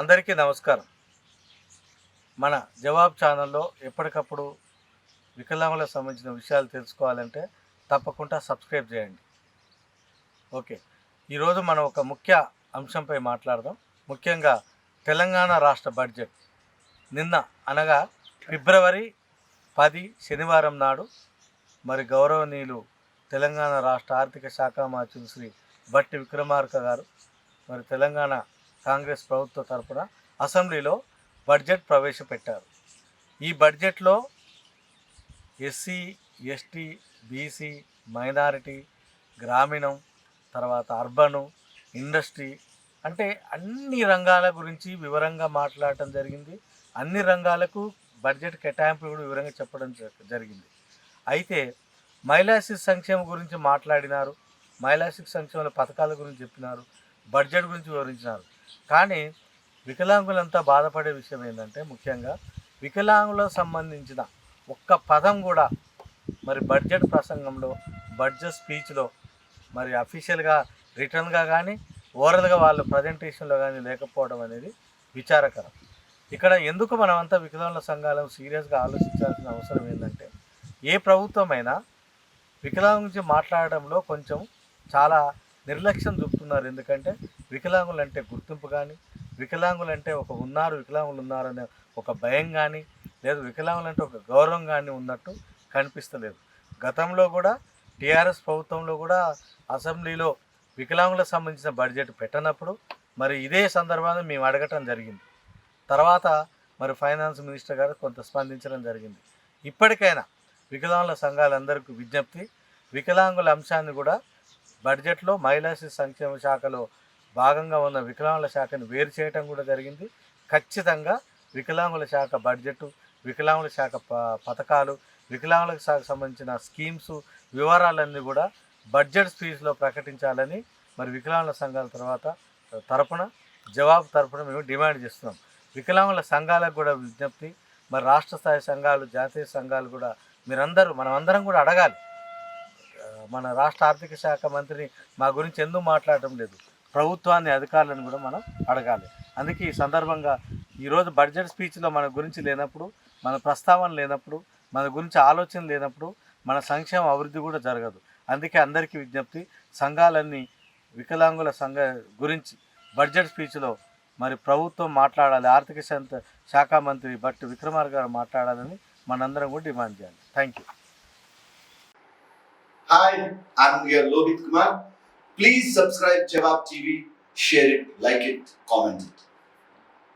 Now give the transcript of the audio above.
అందరికీ నమస్కారం. మన జవాబ్ ఛానల్లో ఎప్పటికప్పుడు వికలాంగులకు సంబంధించిన విషయాలు తెలుసుకోవాలంటే తప్పకుండా సబ్స్క్రైబ్ చేయండి. ఓకే. ఈరోజు మనం ఒక ముఖ్య అంశంపై మాట్లాడదాం. ముఖ్యంగా తెలంగాణ రాష్ట్ర బడ్జెట్. నిన్న అనగా ఫిబ్రవరి పది శనివారం నాడు మరి గౌరవనీయులు తెలంగాణ రాష్ట్ర ఆర్థిక శాఖ మంత్రి శ్రీ బట్టి విక్రమార్క గారు మరి తెలంగాణ కాంగ్రెస్ ప్రభుత్వ తరపున అసెంబ్లీలో బడ్జెట్ ప్రవేశపెట్టారు. ఈ బడ్జెట్లో ఎస్సీ ఎస్టీ బీసీ మైనారిటీ గ్రామీణం తర్వాత అర్బను ఇండస్ట్రీ అంటే అన్ని రంగాల గురించి వివరంగా మాట్లాడటం జరిగింది. అన్ని రంగాలకు బడ్జెట్ కేటాయింపులు కూడా వివరంగా చెప్పడం జ- జరిగింది. అయితే మహిళా శిశు సంక్షేమం గురించి మాట్లాడినారు. మహిళా శిశు సంక్షేమ పథకాల గురించి చెప్పినారు. బడ్జెట్ గురించి వివరించినారు. కానీ వికలాంగులంతా బాధపడే విషయం ఏంటంటే ముఖ్యంగా వికలాంగులకు సంబంధించిన ఒక్క పదం కూడా మరి బడ్జెట్ ప్రసంగంలో బడ్జెట్ స్పీచ్లో మరి అఫీషియల్గా రిటర్న్గా కానీ ఓరల్గా వాళ్ళ ప్రజెంటేషన్లో కానీ లేకపోవడం అనేది విచారకరం. ఇక్కడ ఎందుకు మనమంతా వికలాంగుల సంఘాలను సీరియస్గా ఆలోచించాల్సిన అవసరం ఏంటంటే ఏ ప్రభుత్వమైనా వికలాంగుల గురించి మాట్లాడడంలో కొంచెం చాలా నిర్లక్ష్యం చూపుతున్నారు. ఎందుకంటే వికలాంగులు అంటే గుర్తింపు కానీ వికలాంగులు అంటే ఒక ఉన్నారు వికలాంగులు ఉన్నారనే ఒక భయం కానీ లేదు వికలాంగులు అంటే ఒక గౌరవం కానీ ఉన్నట్టు కనిపిస్తలేదు. గతంలో కూడా టీఆర్ఎస్ ప్రభుత్వంలో కూడా అసెంబ్లీలో వికలాంగులకు సంబంధించిన బడ్జెట్ పెట్టనప్పుడు మరి ఇదే సందర్భంగా మేము అడగటం జరిగింది. తర్వాత మరి ఫైనాన్స్ మినిస్టర్ గారు కొంత స్పందించడం జరిగింది. ఇప్పటికైనా వికలాంగుల సంఘాలందరికీ విజ్ఞప్తి వికలాంగుల అంశాన్ని కూడా బడ్జెట్లో మహిళా శిశు సంక్షేమ శాఖలో భాగంగా ఉన్న వికలాంగుల శాఖను వేరు చేయటం కూడా జరిగింది. ఖచ్చితంగా వికలాంగుల శాఖ బడ్జెట్ వికలాంగుల శాఖ ప- పథకాలు వికలాంగులకు శాఖ సంబంధించిన స్కీమ్స్ వివరాలన్నీ కూడా బడ్జెట్ స్పీచ్లో ప్రకటించాలని మరి వికలాంగుల సంఘాల తర్వాత తరపున జవాబు తరపున మేము డిమాండ్ చేస్తున్నాం. వికలాంగుల సంఘాలకు కూడా విజ్ఞప్తి మరి రాష్ట్ర స్థాయి సంఘాలు జాతీయ సంఘాలు కూడా మీరందరూ మనమందరం కూడా అడగాలి. మన రాష్ట్ర ఆర్థిక శాఖ మంత్రిని మా గురించి ఎందుకు మాట్లాడటం లేదు? ప్రభుత్వాన్ని అధికారులను కూడా మనం అడగాలి. అందుకే ఈ సందర్భంగా ఈరోజు బడ్జెట్ స్పీచ్లో మన గురించి లేనప్పుడు మన ప్రస్తావన లేనప్పుడు మన గురించి ఆలోచన లేనప్పుడు మన సంక్షేమ అభివృద్ధి కూడా జరగదు. అందుకే అందరికీ విజ్ఞప్తి సంఘాలన్నీ వికలాంగుల సంఘ గురించి బడ్జెట్ స్పీచ్లో మరి ప్రభుత్వం మాట్లాడాలి ఆర్థిక శాఖ మంత్రి బట్టి విక్రమార్ గారు మాట్లాడాలని మనందరం కూడా డిమాండ్ చేయాలి. Thank you Hi, I'm your Lohit Kumar. Please subscribe Jawab TV, share it, like it, comment it.